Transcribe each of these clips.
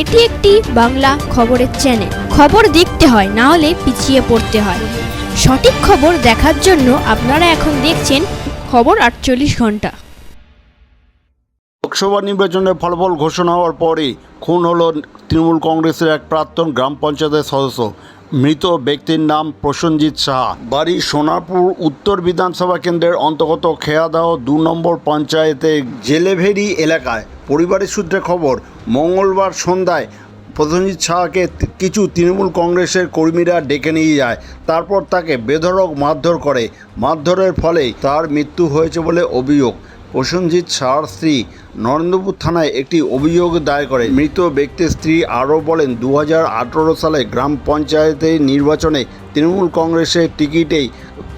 এটি একটি বাংলা খবরের চ্যানেল খবর দেখতে হয়, না হলে পিছিয়ে পড়তে হয়। সঠিক খবর দেখার জন্য আপনারা এখন দেখছেন খবর আটচল্লিশ ঘণ্টা। লোকসভা নির্বাচনে ফলাফল ঘোষণা হওয়ার পরে খুন হল তৃণমূল কংগ্রেসের এক প্রাক্তন গ্রাম পঞ্চায়েতের সদস্য। মৃত ব্যক্তির নাম প্রসেনজিৎ সাহা। বাড়ি সোনারপুর উত্তর বিধানসভা কেন্দ্রের অন্তর্গত খেয়াদাহ দু নম্বর পঞ্চায়েতের জেলেভেরি এলাকায়। পরিবারের সূত্রে খবর, মঙ্গলবার সন্ধ্যায় প্রসেনজিৎ সাহাকে কিছু তৃণমূল কংগ্রেসের কর্মীরা ডেকে নিয়ে যায়। তারপর তাকে বেধড়ক মারধর করে। মারধরের ফলে তার মৃত্যু হয়েছে বলে অভিযোগ। প্রসেনজিৎ শাহর স্ত্রী নরেন্দ্রপুর থানায় একটি অভিযোগ দায়ের করে। মৃত ব্যক্তির স্ত্রী আরও বলেন দু হাজার আঠেরো সালে গ্রাম পঞ্চায়েতের নির্বাচনে তৃণমূল কংগ্রেসের টিকিটেই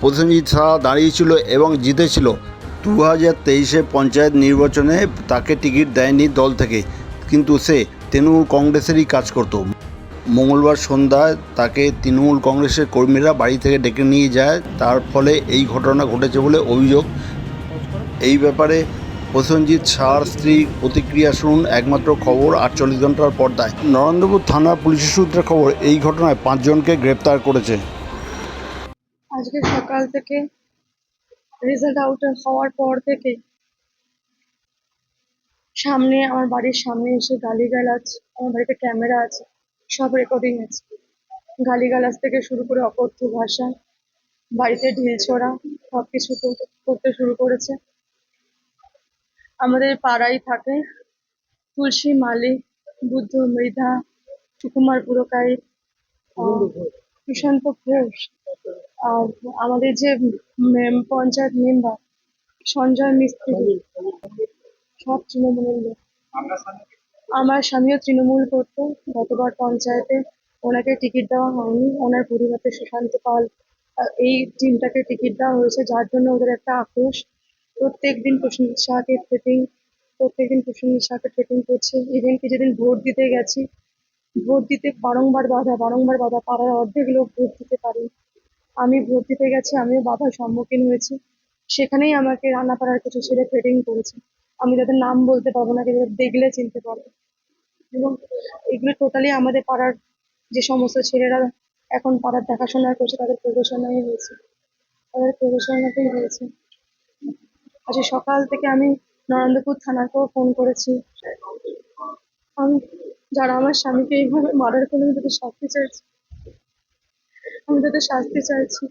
প্রসেনজিৎ শাহ দাঁড়িয়েছিল এবং জিতেছিল। দু হাজার তেইশে পঞ্চায়েত নির্বাচনে তাকে টিকিট দেয়নি দল থেকে, কিন্তু সে তৃণমূল কংগ্রেসেরই কাজ করত। মঙ্গলবার সন্ধ্যায় তাকে তৃণমূল কংগ্রেসের কর্মীরা বাড়ি থেকে ডেকে নিয়ে যায়। তার ফলে এই ঘটনা ঘটেছে বলে অভিযোগ এই ব্যাপারে প্রসেনজিৎ শাহর স্ত্রী প্রতিক্রিয়া শুনুন, একমাত্র খবর, আটচল্লিশ ঘণ্টার পর্দায়। নরেন্দ্রপুর থানা পুলিশের সূত্রে খবর, এই ঘটনায় পাঁচজনকে গ্রেপ্তার করেছে। আজকে সকাল থেকে রেজাল্ট আউট হওয়ার পর থেকে সামনে, আমার বাড়ির সামনে এসে গালিগালাজ, আমার বাড়িতে ক্যামেরা আছে, সব রেকর্ডিং আছে। গালিগালাজ থেকে শুরু করে অকথ্য ভাষা, বাড়িতে ঢিল ছোড়া সব কিছু করতে শুরু করেছে। আমাদের পাড়ায় থাকে তুলসী মালিক বুদ্ধ, মৃধা, সুকুমার পুরকাই সুশান্ত ঘোষ, আর আমাদের যে পঞ্চায়েত মেম্বার, সঞ্জয় মিস্ত্রি, সব তৃণমূলের লোক। আমার স্বামীও তৃণমূল করতো গতবার পঞ্চায়েতে। ওনাকে টিকিট দেওয়া হয়নি। ওনার পরিবর্তে সুশান্ত পাল এই টিমটাকে টিকিট দেওয়া হয়েছে, যার জন্য ওদের একটা আক্রোশ। প্রত্যেক দিন প্রসেনজিৎ শাহকে থ্রেটিং প্রত্যেকদিন প্রসেনজিৎ শাহকে ট্রেটিং করছে। ইভেন কি যেদিন ভোট দিতে গেছি। ভোট দিতে বারংবার বাধা বারংবার বাধা। পাড়ার অর্ধেক লোক ভোট দিতে পারে। আমি ভোট দিতে গেছি, আমিও বাধার সম্মুখীন হয়েছি। সেখানেই আমাকে রান্নাপাড়ার কিছু ছেলে থ্রেটিং করেছে। আমি তাদের নাম বলতে পারব না, কিন্তু দেখলে চিনতে পারব। এবং এগুলো টোটালি আমাদের পাড়ার যে সমস্ত ছেলেরা এখন পাড়ার দেখাশোনা করছে, তাদের প্ররোচনাই হয়েছে। তাদের প্ররোচনাতেই হয়েছে। আজকে সকাল থেকে আমি নরেন্দ্রপুর থানাকেও ফোন করেছি। আমি, যারা আমার স্বামীকে এইভাবে মার্ডার করলে আমি তাদের শাস্তি চাইছি। আমি তাদের শাস্তি চাইছি।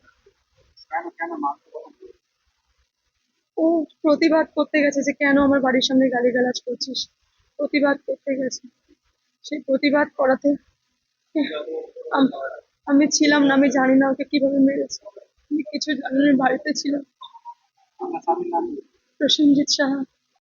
ও প্রতিবাদ করতে গেছে যে, কেন আমার বাড়ির সামনে গালিগালাজ করছিস? প্রতিবাদ করতে গেছে। সেই প্রতিবাদ করাতে আমি ছিলাম না, আমি জানি না ওকে কীভাবে মেরেছে। আমি কিছু জানি বাড়িতে ছিলাম। প্রসেনজিৎ সাহা